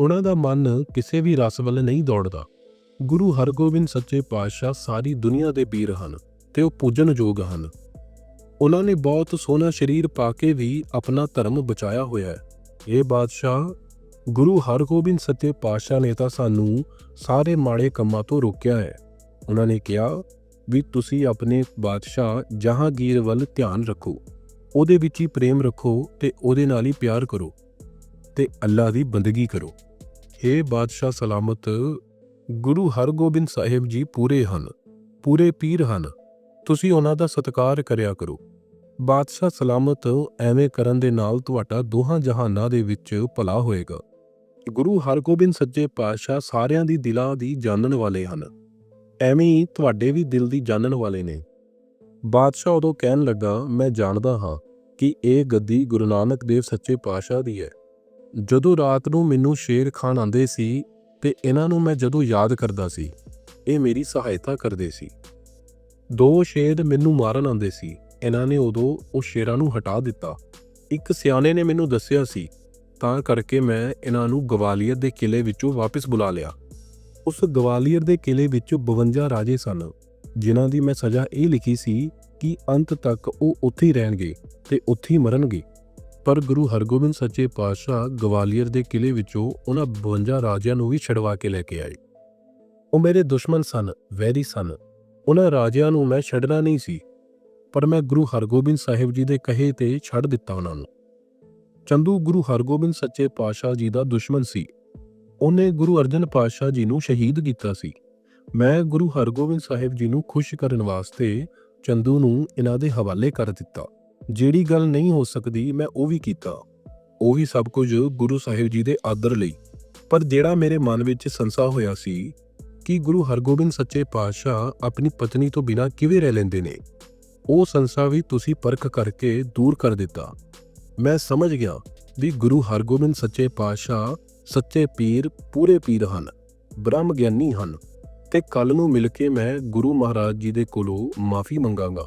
[SPEAKER 1] ਉਹਨਾਂ ਦਾ ਮਨ ਕਿਸੇ ਵੀ ਰਸ ਵੱਲ ਨਹੀਂ ਦੌੜਦਾ। ਗੁਰੂ ਹਰਗੋਬਿੰਦ ਸੱਚੇ ਪਾਤਸ਼ਾਹ ਸਾਰੀ ਦੁਨੀਆ ਦੇ ਵੀਰ ਹਨ ਤੇ ਉਹ ਪੂਜਨਯੋਗ ਹਨ। ਉਹਨਾਂ ਨੇ ਬਹੁਤ ਸੋਹਣਾ ਸਰੀਰ ਪਾ ਕੇ ਵੀ ਆਪਣਾ ਧਰਮ ਬਚਾਇਆ ਹੋਇਆ ਹੈ। ਇਹ ਬਾਦਸ਼ਾਹ ਗੁਰੂ ਹਰਗੋਬਿੰਦ ਸੱਚੇ ਪਾਤਸ਼ਾਹ ਨੇ ਤਾਂ ਸਾਨੂੰ ਸਾਰੇ ਮਾੜੇ ਕੰਮਾਂ ਤੋਂ ਰੋਕਿਆ ਹੈ। ਉਹਨਾਂ ਨੇ ਕਿਹਾ ਵੀ ਤੁਸੀਂ ਆਪਣੇ ਬਾਦਸ਼ਾਹ ਜਹਾਂਗੀਰ ਵੱਲ ਧਿਆਨ ਰੱਖੋ। ਉਹਦੇ ਵਿੱਚ ਹੀ ਪ੍ਰੇਮ ਰੱਖੋ ਤੇ ਉਹਦੇ ਨਾਲ ਹੀ ਪਿਆਰ ਕਰੋ ਤੇ ਅੱਲਾ ਦੀ ਬੰਦਗੀ ਕਰੋ। हे ਬਾਦਸ਼ਾਹ ਸਲਾਮਤ, ਗੁਰੂ ਹਰਗੋਬਿੰਦ ਸਾਹਿਬ ਜੀ ਪੂਰੇ ਹਨ, ਪੂਰੇ ਪੀਰ ਹਨ। ਤੁਸੀਂ ਉਹਨਾਂ ਦਾ ਸਤਿਕਾਰ ਕਰਿਆ ਕਰੋ। ਬਾਦਸ਼ਾਹ ਸਲਾਮਤ ਐਵੇਂ ਕਰਨ ਦੇ ਨਾਲ ਤੁਹਾਡਾ ਦੋਹਾਂ ਜਹਾਨਾਂ ਦੇ ਵਿੱਚ ਭਲਾ ਹੋਏਗਾ। ਗੁਰੂ ਹਰਗੋਬਿੰਦ ਸੱਚੇ ਪਾਤਸ਼ਾਹ ਸਾਰਿਆਂ ਦੀ ਦਿਲਾਂ ਦੀ ਜਾਣਨ ਵਾਲੇ ਹਨ। ਐਵੇਂ ਹੀ ਤੁਹਾਡੇ ਵੀ ਦਿਲ ਦੀ ਜਾਣਨ ਵਾਲੇ ਨੇ। ਬਾਦਸ਼ਾਹ ਉਦੋਂ ਕਹਿਣ ਲੱਗਾ, ਮੈਂ ਜਾਣਦਾ ਹਾਂ ਕਿ ਇਹ ਗੱਦੀ ਗੁਰੂ ਨਾਨਕ ਦੇਵ ਸੱਚੇ ਪਾਤਸ਼ਾਹ ਦੀ ਹੈ। ਜਦੋਂ ਰਾਤ ਨੂੰ ਮੈਨੂੰ ਸ਼ੇਰ ਖਾਨ ਆਂਦੇ ਸੀ ਤੇ ਇਹਨਾਂ ਨੂੰ ਮੈਂ ਜਦੋਂ ਯਾਦ ਕਰਦਾ ਸੀ, ਇਹ ਮੇਰੀ ਸਹਾਇਤਾ ਕਰਦੇ ਸੀ। ਦੋ ਸ਼ੇਰ ਮੈਨੂੰ ਮਾਰਨ ਆਂਦੇ ਸੀ। ਇਹਨਾਂ ਨੇ ਉਦੋਂ ਉਹ ਸ਼ੇਰਾਂ ਨੂੰ ਹਟਾ ਦਿੱਤਾ। ਇੱਕ ਸਿਆਣੇ ਨੇ ਮੈਨੂੰ ਦੱਸਿਆ ਸੀ ਤਾਂ ਕਰਕੇ ਮੈਂ ਇਹਨਾਂ ਨੂੰ ਗਵਾਲੀਅਰ ਦੇ ਕਿਲੇ ਵਿੱਚੋਂ ਵਾਪਸ ਬੁਲਾ ਲਿਆ। ਉਸ ਗਵਾਲੀਅਰ ਦੇ ਕਿਲੇ ਵਿੱਚ 52 ਰਾਜੇ ਸਨ, ਜਿਨ੍ਹਾਂ ਦੀ ਮੈਂ ਸਜ਼ਾ ਇਹ ਲਿਖੀ ਸੀ ਕਿ ਅੰਤ ਤੱਕ ਉਹ ਉੱਥੇ ਹੀ ਰਹਿਣਗੇ ਤੇ ਉੱਥੇ ਹੀ ਮਰਨਗੇ। ਪਰ ਗੁਰੂ ਹਰਗੋਬਿੰਦ ਸੱਚੇ ਪਾਤਸ਼ਾਹ ਗਵਾਲੀਅਰ ਦੇ ਕਿਲੇ ਵਿੱਚੋਂ ਉਹਨਾਂ 52 ਰਾਜਿਆਂ ਨੂੰ ਵੀ ਛਡਵਾ ਕੇ ਲੈ ਕੇ ਆਏ। ਉਹ ਮੇਰੇ ਦੁਸ਼ਮਣ ਸਨ, ਵੈਰੀ ਸਨ। ਉਹਨਾਂ ਰਾਜਿਆਂ ਨੂੰ ਮੈਂ ਛੱਡਣਾ ਨਹੀਂ ਸੀ, ਪਰ ਮੈਂ ਗੁਰੂ ਹਰਗੋਬਿੰਦ ਸਾਹਿਬ ਜੀ ਦੇ ਕਹੇ ਤੇ ਛੱਡ ਦਿੱਤਾ ਉਹਨਾਂ ਨੂੰ। ਚੰਦੂ ਗੁਰੂ ਹਰਗੋਬਿੰਦ ਸੱਚੇ ਪਾਤਸ਼ਾਹ ਜੀ ਦਾ ਦੁਸ਼ਮਣ ਸੀ। ਉਹਨੇ ਗੁਰੂ ਅਰਜਨ ਪਾਤਸ਼ਾਹ ਜੀ ਨੂੰ ਸ਼ਹੀਦ ਕੀਤਾ ਸੀ। ਮੈਂ ਗੁਰੂ ਹਰਗੋਬਿੰਦ ਸਾਹਿਬ ਜੀ ਨੂੰ ਖੁਸ਼ ਕਰਨ ਵਾਸਤੇ ਚੰਦੂ ਨੂੰ ਇਹਨਾਂ ਦੇ ਹਵਾਲੇ ਕਰ ਦਿੱਤਾ। ਜਿਹੜੀ ਗੱਲ ਨਹੀਂ ਹੋ ਸਕਦੀ, ਮੈਂ ਉਹ ਵੀ ਕੀਤਾ। ਉਹ ਵੀ ਸਭ ਕੁਝ ਗੁਰੂ ਸਾਹਿਬ ਜੀ ਦੇ ਆਦਰ ਲਈ। ਪਰ ਜਿਹੜਾ ਮੇਰੇ ਮਨ ਵਿੱਚ ਸੰਸਾ ਹੋਇਆ ਸੀ ਕਿ ਗੁਰੂ ਹਰਗੋਬਿੰਦ ਸੱਚੇ ਪਾਤਸ਼ਾਹ ਆਪਣੀ ਪਤਨੀ ਤੋਂ ਬਿਨਾਂ ਕਿਵੇਂ ਰਹਿ ਲੈਂਦੇ ਨੇ, ਉਹ ਸੰਸਾ ਵੀ ਤੁਸੀਂ ਪਰਖ ਕਰਕੇ ਦੂਰ ਕਰ ਦਿੱਤਾ। ਮੈਂ ਸਮਝ ਗਿਆ ਵੀ ਗੁਰੂ ਹਰਗੋਬਿੰਦ ਸੱਚੇ ਪਾਤਸ਼ਾਹ, ਸੱਚੇ ਪੀਰ ਪੂਰੇ ਪੀਰ ਹਨ, ਬ੍ਰਹਮ ਗਿਆਨੀ ਹਨ ਤੇ ਕੱਲ ਨੂੰ ਮਿਲ ਕੇ ਮੈਂ ਗੁਰੂ ਮਹਾਰਾਜ ਜੀ ਦੇ ਕੋਲੋਂ ਮਾਫੀ ਮੰਗਾਂਗਾ।